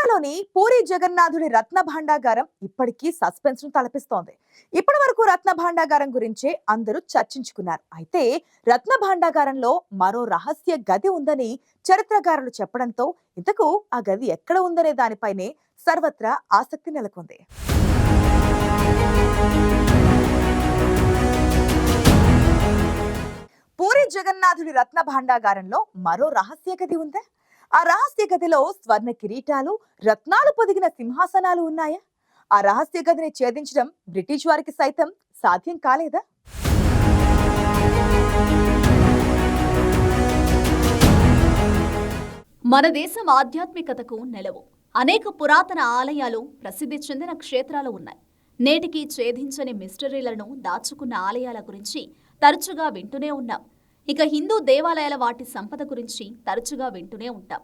తిరుపతిలోని పూరి జగన్నాథుడి రత్న భాండాగారం ఇప్పటికీ సస్పెన్స్ను తలపిస్తోంది. ఇప్పటి వరకు రత్న భాండాగారం గురించే అందరూ చర్చించుకున్నారు. అయితే రత్న భాండాగారంలో మరో రహస్య గది ఉందని చరిత్రకారులు చెప్పడంతో ఇంతకు ఆ గది ఎక్కడ ఉందనే దానిపైనే సర్వత్రా ఆసక్తి నెలకొంది. పూరి జగన్నాథుడి రత్న భాండాగారంలో మరో రహస్య గది ఉందా? ఆ రహస్య గదిలో స్వర్ణ కిరీటాలు రత్నాలు పొదిగిన సింహాసనాలు ఉన్నాయా? ఆ రహస్య గదిని ఛేదించడం బ్రిటిష్ వారికి సైతం సాధ్యం కాలేదా? మన దేశం ఆధ్యాత్మికతకు నెలవు. అనేక పురాతన ఆలయాలు ప్రసిద్ధి చెందిన క్షేత్రాలు ఉన్నాయి. నేటికి ఛేదించని మిస్టరీలను దాచుకున్న ఆలయాల గురించి తరచుగా వింటూనే ఉన్నాం. ఇక హిందూ దేవాలయాల వాటి సంపద గురించి తరచుగా వింటూనే ఉంటాం.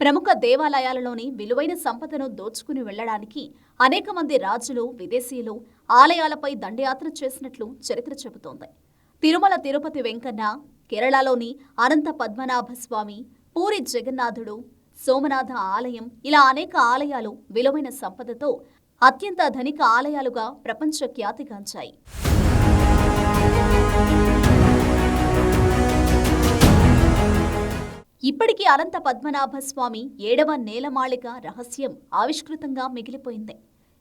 ప్రముఖ దేవాలయాలలోని విలువైన సంపదను దోచుకుని వెళ్ళడానికి అనేక మంది రాజులు విదేశీయులు ఆలయాలపై దండయాత్ర చేసినట్లు చరిత్ర చెబుతోంది. తిరుమల తిరుపతి వెంకన్న కేరళలోని అనంత పద్మనాభ స్వామి పూరి జగన్నాథుడు సోమనాథ ఆలయం ఇలా అనేక ఆలయాలు విలువైన సంపదతో అత్యంత ధనిక ఆలయాలుగా ప్రపంచ ఖ్యాతిగాంచాయి ఇప్పటికీ అనంత పద్మనాభ స్వామి ఏడవ నేలమాళిక రహస్యం ఆవిష్కృతంగా మిగిలిపోయింది.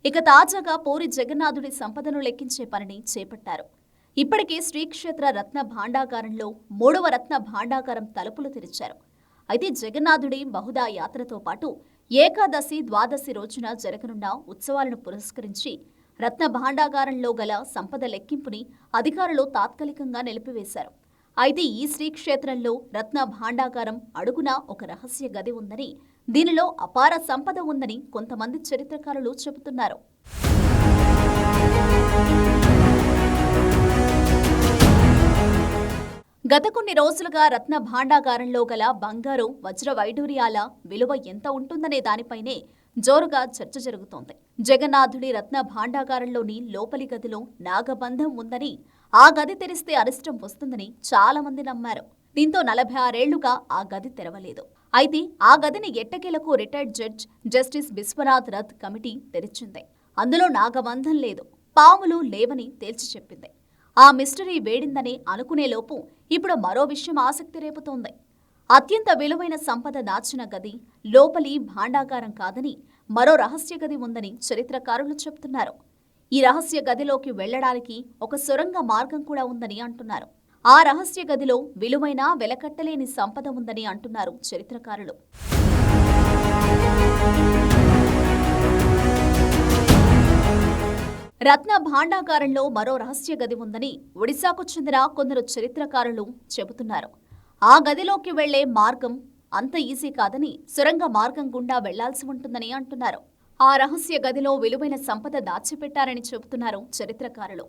ఇక తాజాగా పూరి జగన్నాథుడి సంపదను లెక్కించే పనిని చేపట్టారు. ఇప్పటికే శ్రీక్షేత్ర రత్న భాండాగారంలో మూడవ రత్న భాండాగారం తలుపులు తెరిచారు. అయితే జగన్నాథుడి బహుదా యాత్రతో పాటు ఏకాదశి ద్వాదశి రోజున జరగనున్న ఉత్సవాలను పురస్కరించి రత్న భాండాగారంలో గల సంపద లెక్కింపుని అధికారులు తాత్కాలికంగా నిలిపివేశారు. అయితే ఈ శ్రీక్షేత్రంలో రత్న భాండాగారం అడుగున ఒక రహస్య గది ఉందని దీనిలో అపార సంపద ఉందని కొంతమంది చరిత్రకారులు చెబుతున్నారు. గత కొన్ని రోజులుగా రత్న భాండాగారంలో గల బంగారు వజ్ర వైడూర్యాల విలువ ఎంత ఉంటుందనే దానిపైనే జోరుగా చర్చ జరుగుతోంది. జగన్నాథుడి రత్న భాండాగారంలోని లోపలి గదిలో నాగబంధం ఉందని ఆ గది తెరిస్తే అరిష్టం వస్తుందని చాలా మంది నమ్మారు. దీంతో నలభై ఆరేళ్ళుగా ఆ గది తెరవలేదు. అయితే ఆ గదిని ఎట్టకేలకు retired judge justice Vishwanath Rath committee తెరిచింది. అందులో నాగబంధం లేదు పాములు లేవని తేల్చి చెప్పింది. ఆ మిస్టరీ వేడిందని అనుకునేలోపు ఇప్పుడు మరో విషయం ఆసక్తి రేపుతోంది. అత్యంత విలువైన సంపద దాచిన గది లోపలి భాండాగారం కాదని మరో రహస్య గది ఉందని చరిత్రకారులు చెప్తున్నారు. ఈ రహస్య గదిలోకి వెళ్ళడానికి ఒక సొరంగ మార్గం కూడా ఉందని అంటున్నారు. ఆ రహస్య గదిలో విలువైన వెలకట్టలేని సంపద ఉందని అంటున్నారు చరిత్రకారులు. రత్న భాండాగారంలో మరో రహస్య గది ఉందని ఒడిశాకు చెందిన కొందరు చరిత్రకారులు చెబుతున్నారు. ఆ గదిలోకి వెళ్ళే మార్గం అంత ఈజీ కాదని సొరంగ మార్గం గుండా వెళ్ళాల్సి ఉంటుందని అంటున్నారు. ఆ రహస్య గదిలో విలువైన సంపద దాచిపెట్టారని చెబుతున్నారు చరిత్రకారులు.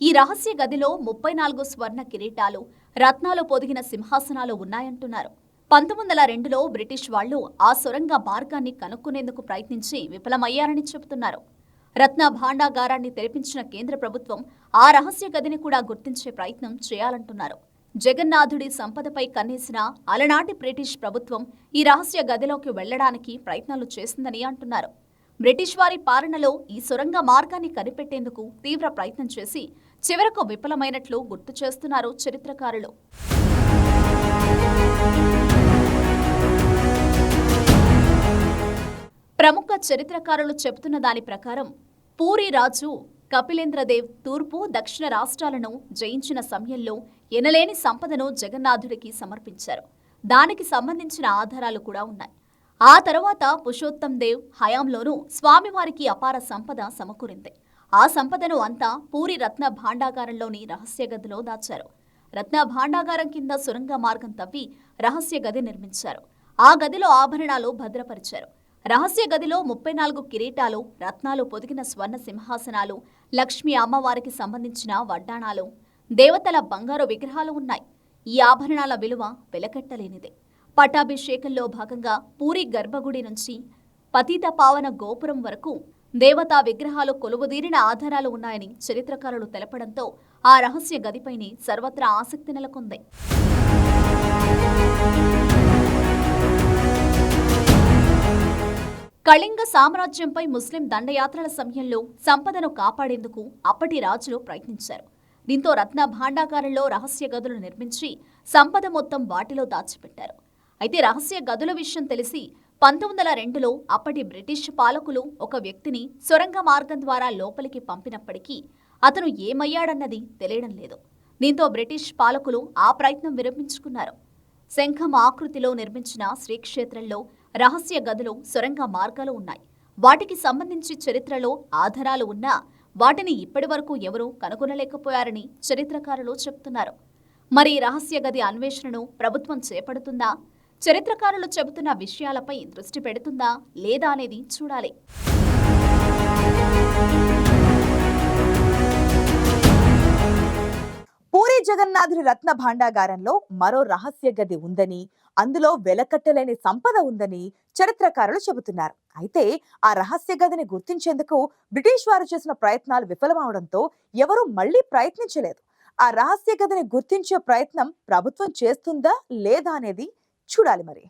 ఈ రహస్య గదిలో ముప్పై నాలుగు స్వర్ణ కిరీటాలు రత్నాలు పొదిగిన సింహాసనాలు ఉన్నాయంటున్నారు. పంతొమ్మిది వందల రెండులో బ్రిటిష్ వాళ్ళు ఆ సొరంగ మార్గాన్ని కనుక్కునేందుకు ప్రయత్నించి విఫలమయ్యారని చెబుతున్నారు. రత్న భాండాగారాన్ని తెరిపించిన కేంద్ర ప్రభుత్వం ఆ రహస్య గదిని కూడా గుర్తించే ప్రయత్నం చేయాలంటున్నారు. జగన్నాథుడి సంపదపై కన్నేసిన అలనాటి బ్రిటిష్ ప్రభుత్వం ఈ రహస్య గదిలోకి వెళ్ళడానికి ప్రయత్నాలు చేసిందని అంటున్నారు. బ్రిటిష్ వారి పాలనలో ఈ సొరంగ మార్గాన్ని కనిపెట్టేందుకు తీవ్ర ప్రయత్నం చేసి చివరకు విఫలమైనట్లు గుర్తు చేస్తున్నారు చరిత్రకారులు. ప్రముఖ చరిత్రకారులు చెబుతున్న దాని ప్రకారం పూరి రాజు కపిలేంద్రదేవ్ తూర్పు దక్షిణ రాష్ట్రాలను జయించిన సమయంలో ఎనలేని సంపదను జగన్నాథుడికి సమర్పించారు. దానికి సంబంధించిన ఆధారాలు కూడా ఉన్నాయి. ఆ తర్వాత పురుషోత్తం దేవ్ హయాంలోనూ స్వామివారికి అపార సంపద సమకూరింది. ఆ సంపదను అంతా పూరి రత్న భాండాగారంలోని రహస్య గదిలో దాచారు. రత్న భాండాగారం కింద సురంగ మార్గం తవ్వి రహస్య గది నిర్మించారు. ఆ గదిలో ఆభరణాలు భద్రపరిచారు. రహస్య గదిలో ముప్పై నాలుగు కిరీటాలు రత్నాలు పొదిగిన స్వర్ణ సింహాసనాలు లక్ష్మీ అమ్మవారికి సంబంధించిన వడ్డాణాలు దేవతల బంగారు విగ్రహాలు ఉన్నాయి. ఈ ఆభరణాల విలువ వెలకట్టలేనిదే. పట్టాభిషేకంలో భాగంగా పూరి గర్భగుడి నుంచి పతిత పావన గోపురం వరకు దేవతా విగ్రహాలు కొలువుదీరిన ఆధారాలు ఉన్నాయని చరిత్రకారులు తెలపడంతో ఆ రహస్య గదిపైనే సర్వత్రా ఆసక్తి నెలకొంది. కళింగ సామ్రాజ్యంపై ముస్లిం దండయాత్రల సమయంలో సంపదను కాపాడేందుకు అప్పటి రాజులు ప్రయత్నించారు. దీంతో రత్న భాండాగారంలో రహస్య గదులు నిర్మించి సంపద మొత్తం వాటిలో దాచిపెట్టారు. అయితే రహస్య గదుల విషయం తెలిసి పంతొమ్మిది వందల రెండులో అప్పటి బ్రిటిష్ పాలకులు ఒక వ్యక్తిని సొరంగ మార్గం ద్వారా లోపలికి పంపినప్పటికీ అతను ఏమయ్యాడన్నది తెలియడం లేదు. దీంతో బ్రిటిష్ పాలకులు ఆ ప్రయత్నం విరమించుకున్నారు. శంఖం ఆకృతిలో నిర్మించిన శ్రీక్షేత్రంలో రహస్య గదులు సొరంగ మార్గాలు ఉన్నాయి. వాటికి సంబంధించి చరిత్రలో ఆధారాలు ఉన్నా వాటిని ఇప్పటివరకు ఎవరూ కనుగొనలేకపోయారని చరిత్రకారులు చెప్తున్నారు. మరి రహస్య గది అన్వేషణను ప్రభుత్వం చేపడుతుందా? చరిత్రకారులు చెబుతున్న విషయాలపై దృష్టి పెడుతుందా లేదా అనేది చూడాలి. పూరి జగన్నాథుడి రత్న భాండాగారంలో మరో రహస్య గది ఉందని అందులో వెలకట్టలేని సంపద ఉందని చరిత్రకారులు చెబుతున్నారు. అయితే ఆ రహస్య గదిని గుర్తించేందుకు బ్రిటిష్ వారు చేసిన ప్రయత్నాలు విఫలమవడంతో ఎవరూ మళ్ళీ ప్రయత్నించలేదు. ఆ రహస్య గదిని గుర్తించే ప్రయత్నం ప్రభుత్వం చేస్తుందా లేదా అనేది చూడాలి మరి.